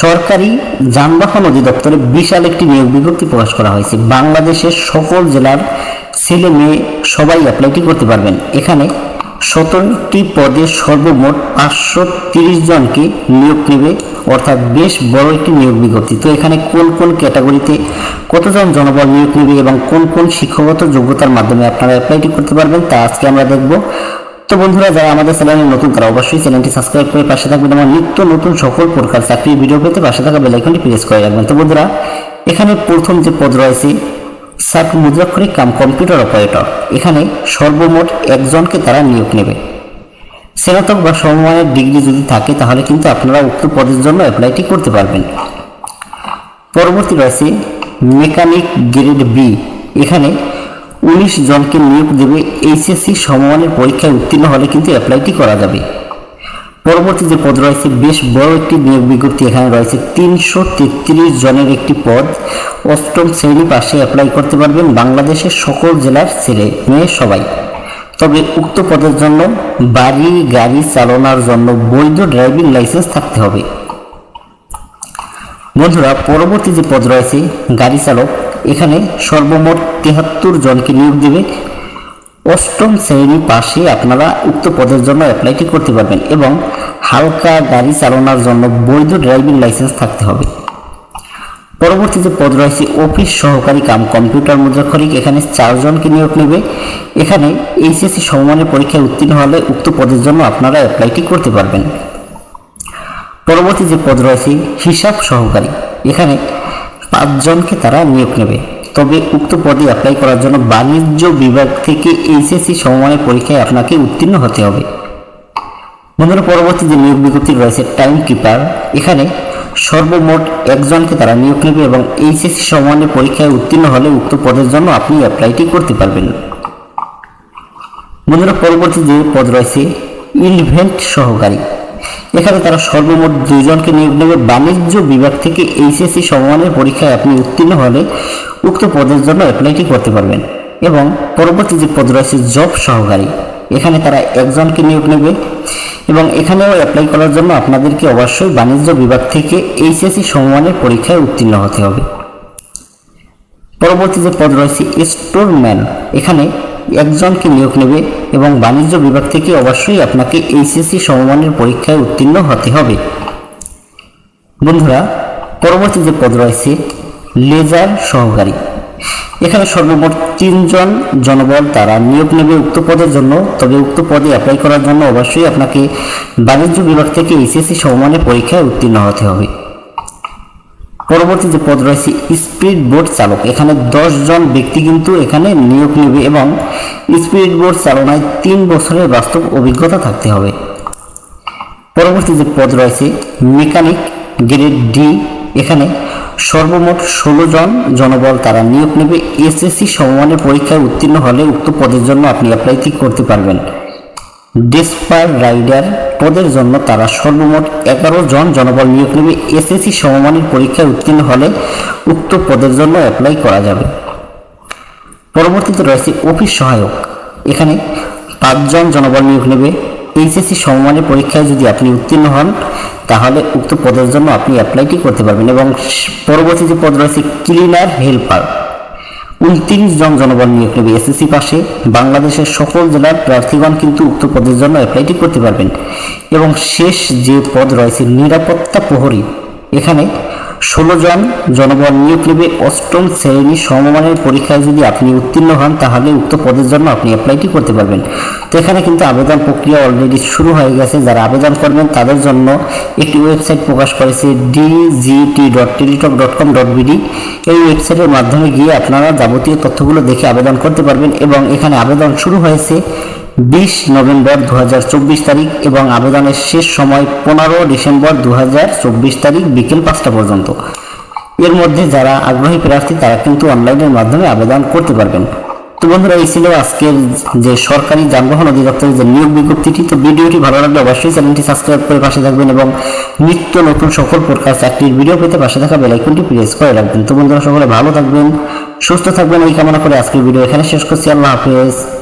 সরকারি যানবাহন অধিদপ্তরে বিশাল একটি নিয়োগ বিজ্ঞপ্তি প্রকাশ করা হয়েছে। বাংলাদেশের সকল জেলার ছেলে মেয়ে সবাই অ্যাপ্লাইটি করতে পারবেন। এখানে সতেরোটি পদে সর্বমোট পাঁচশো তিরিশ জনকে নিয়োগ নেবে, অর্থাৎ বেশ বড় একটি নিয়োগ বিজ্ঞপ্তি। তো এখানে কোন কোন ক্যাটাগরিতে কতজন জনবল নিয়োগ নেবে এবং কোন কোন শিক্ষাগত যোগ্যতার মাধ্যমে আপনারা অ্যাপ্লাইটি করতে পারবেন, তা আজকে আমরা দেখব। তো বন্ধুরা, যারা আমাদের চ্যানেলে নতুন, তারা অবশ্যই চ্যানেলটি সাবস্ক্রাইব করে পাশে থাকবেন এবং নিত্য নতুন সকল প্রকার চাকরির ভিডিও পেতে পাশে থাকা বেলাইকনটি প্রেস করে রাখবেন। তো বন্ধুরা, এখানে প্রথম যে পদ রয়েছে সাব মুদ্রাক্ষরিক কাম কম্পিউটার অপারেটর এখানে সর্বমোট একজনকে তারা নিয়োগ নেবে। স্নাতক বা সমমানের ডিগ্রি যদি থাকে, তাহলে কিন্তু আপনারা উক্ত পদের জন্য অ্যাপ্লাইটি করতে পারবেন। পরবর্তী রয়েছে মেকানিক গ্রেড বি এখানে উনিশ জনকে নিয়োগ দেবে এইচএসসি সমমানের পরীক্ষায় উত্তীর্ণ হলে কিন্তু অ্যাপ্লাইটি করা যাবে। পরবর্তী যে পদ রয়েছে, বেশ বড় একটি নিয়োগ বিজ্ঞপ্তি এখানে রয়েছে। তিনশো তেত্রিশ জনের একটি পদ অষ্টম শ্রেণি পাশে অ্যাপ্লাই করতে পারবেন বাংলাদেশের সকল জেলার ছেলে মেয়ে সবাই। তবে উক্ত পদের জন্য বাড়ি, গাড়ি চালানোর জন্য বৈধ ড্রাইভিং লাইসেন্স থাকতে হবে। বন্ধুরা, পরবর্তী যে পদ রয়েছে, গাড়ি চালক এখানে সর্বমোট তেহাত্তর জনকে নিয়োগ দেবে। অষ্টম শ্রেণি পাশে আপনারা উক্ত পদের জন্য অ্যাপ্লাইটি করতে পারবেন এবং হালকা গাড়ি চালানোর জন্য বৈধ ড্রাইভিং লাইসেন্স থাকতে হবে। পরবর্তী যে পদ রয়েছে অফিস সহকারী কাম কম্পিউটার মুদ্রাক্ষরিক। এখানে চারজনকে নিয়োগ নেবে। এখানে এইচএসসি সমমানের পরীক্ষায় উত্তীর্ণ হলে উক্ত পদের জন্য আপনারা অ্যাপ্লাইটি করতে পারবেন। পরবর্তী যে পদ রয়েছে, হিসাব সহকারী। এখানে পাঁচজনকে তারা নিয়োগ নেবে। তবে উক্ত পদে অ্যাপ্লাই করার জন্য বাণিজ্য বিভাগ থেকে এইচএসসি সমমানের পরীক্ষায় আপনাকে উত্তীর্ণ হতে হবে। বন্ধুরা, পরবর্তী যে নিয়োগ বিজ্ঞপ্তি রয়েছে টাইম কিপার এখানে সর্বমোট একজনকে তারা নিয়োগ নেবে এবং এইচএসসি সমমানের পরীক্ষায় উত্তীর্ণ হলে উক্ত পদের জন্য আপনি অ্যাপ্লাইটি করতে পারবেন। বন্ধুরা, পরবর্তী যে পদ রয়েছে ইনভেন্ট সহকারী। এখানে তারা সর্বমোট দুইজনকে নিয়োগ নেবে বাণিজ্য বিভাগ থেকে এইচএসসি সমমানের পরীক্ষায় আপনি উত্তীর্ণ হলে উক্ত পদের জন্য অ্যাপ্লাইটি করতে পারবেন এবং পরবর্তী যে পদ রয়েছে জব সহকারী, এখানে তারা একজনকে নিয়োগ নেবে এবং এখানেও অ্যাপ্লাই করার জন্য আপনাদেরকে অবশ্যই বাণিজ্য বিভাগ থেকে এইচএসসি সমমানের পরীক্ষায় উত্তীর্ণ হতে হবে। পরবর্তী যে পদ রয়েছে স্টোরম্যান এখানে একজনকে নিয়োগ নেবে এবং বাণিজ্য বিভাগ থেকে অবশ্যই আপনাকে এইচএসসি সমমানের পরীক্ষায় উত্তীর্ণ হতে হবে। বন্ধুরা, পরবর্তী যে পদ রয়েছে, লেজার সহকারী। এখানে সর্বমোট তিনজন জনবল তারা নিয়োগ নেবে উক্ত পদের জন্য। তবে উক্ত পদে অ্যাপ্লাই করার জন্য অবশ্যই আপনাকে বাণিজ্য বিভাগ থেকে এইচএসসি সমমানের পরীক্ষায় উত্তীর্ণ হতে হবে। পরবর্তী যে পদ রয়েছে স্পিড বোট চালক, এখানে জন ব্যক্তি কিন্তু এখানে নিয়োগ নেবে এবং স্পিড বোট চালনায় তিন বছরের বাস্তব অভিজ্ঞতা থাকতে হবে। পরবর্তী যে পদ রয়েছে, মেকানিক গ্রেড ডি এখানে সর্বমোট ষোলো জন জনবল তারা নিয়োগ নেবে। এসএসসি সমমানের পরীক্ষায় উত্তীর্ণ হলে উক্ত পদের জন্য আপনি অ্যাপ্লাই করতে পারবেন। ডেসপার রাইডার পদের জন্য তারা সর্বমোট এগারো জন জনবল নিয়োগ নেবে। এসএসসি সমমানের পরীক্ষায় উত্তীর্ণ হলে উক্ত পদের জন্য অ্যাপ্লাই করা যাবে। পরবর্তীতে রয়েছে অফিস সহায়ক। এখানে পাঁচজন জনবল নিয়োগ নেবে। এইচএসসি সমমানের পরীক্ষায় যদি আপনি উত্তীর্ণ হন, তাহলে উক্ত পদের জন্য আপনি অ্যাপ্লাইটি করতে পারবেন এবং পরবর্তী যে পদ রয়েছে ক্লিনার হেল্পার উনত্রিশ জন জনবল নিয়োগ নেবে এসএসসি পাশে। বাংলাদেশের সকল জেলার প্রার্থীগণ কিন্তু উক্ত পদের জন্য অ্যাপ্লাইটি করতে পারবেন। এবং শেষ যে পদ রয়েছে নিরাপত্তা প্রহরী, এখানে ষোলো জন জনগণ নিয়োগ নেবে। অষ্টম শ্রেণি সমমানের পরীক্ষায় যদি আপনি উত্তীর্ণ হন, তাহলে উক্ত পদের জন্য আপনি অ্যাপ্লাইটি করতে পারবেন। তো এখানে কিন্তু আবেদন প্রক্রিয়া অলরেডি শুরু হয়ে গেছে। যারা আবেদন করবেন, তাদের জন্য একটি ওয়েবসাইট প্রকাশ করেছে DGT dot Teletalk dot com dot BD এই ওয়েবসাইটের মাধ্যমে গিয়ে আপনারা যাবতীয় তথ্যগুলো দেখে আবেদন করতে পারবেন এবং এখানে আবেদন শুরু হয়েছে। বিশ নভেম্বর দু হাজার চব্বিশ তারিখ এবং আবেদনের শেষ সময় পনেরো ডিসেম্বর দু হাজার চব্বিশ তারিখ বিকেল পাঁচটা পর্যন্ত। এর মধ্যে যারা আগ্রহী প্রার্থী, তারা কিন্তু অনলাইনের মাধ্যমে আবেদন করতে পারবেন। তো বন্ধুরা, এই ছিল আজকের যে সরকারি যানবাহন অধিদপ্তরের যে নিয়োগ বিজ্ঞপ্তিটি। তো ভিডিওটি ভালো লাগলে অবশ্যই চ্যানেলটি সাবস্ক্রাইব করে পাশে থাকবেন এবং নিত্য নতুন সকল প্রকার চাকরির ভিডিও পেতে পাশে থাকা বেলাইকনটি প্রেস করে রাখবেন। তো বন্ধুরা, সকলে ভালো থাকবেন, সুস্থ থাকবেন। এই কামনা করে আজকের ভিডিও এখানে শেষ করছি। আল্লাহ হাফেজ।